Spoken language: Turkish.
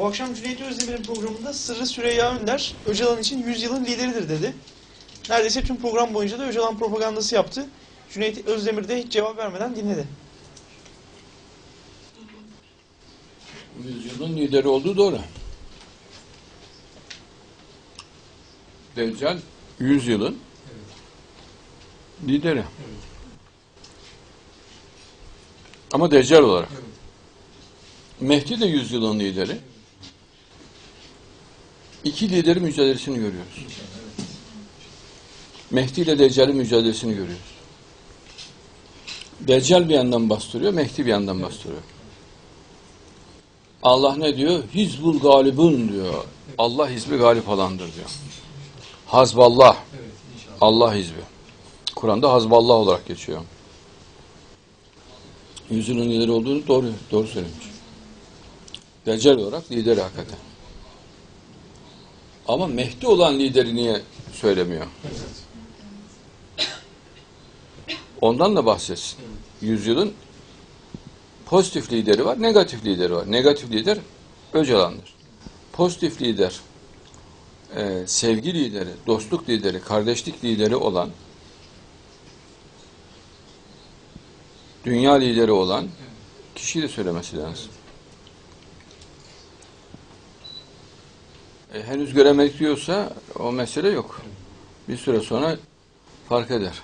Bu akşam Cüneyt Özdemir'in programında Sırrı Süreyya Önder, Öcalan için 100 yılın lideridir dedi. Neredeyse tüm program boyunca da Öcalan propagandası yaptı. Cüneyt Özdemir de hiç cevap vermeden dinledi. Yüzyılın lideri olduğu doğru. Deccal yüzyılın lideri. Ama Deccal olarak. Mehdi de yüzyılın lideri. İki lideri mücadelesini görüyoruz. Mehdi ile Deccal'in mücadelesini görüyoruz. Deccal bir yandan bastırıyor, Mehdi bir yandan bastırıyor. Allah ne diyor? Hizbul galibun diyor. Allah hizbi galip olandır diyor. Hazballah. Allah hizbi. Kur'an'da Hazballah olarak geçiyor. Yüzünün lideri olduğunu doğru doğru söylemiş. Deccal olarak lideri hakikaten. Ama Mehdi olan lideri niye söylemiyor? Ondan da bahsetsin. Yüzyılın pozitif lideri var, negatif lideri var. Negatif lider Öcalan'dır. Pozitif lider, e, sevgi lideri, dostluk lideri, kardeşlik lideri olan, dünya lideri olan kişiyi de söylemesi lazım. E, henüz göremedik diyorsa o mesele yok. Bir süre sonra fark eder.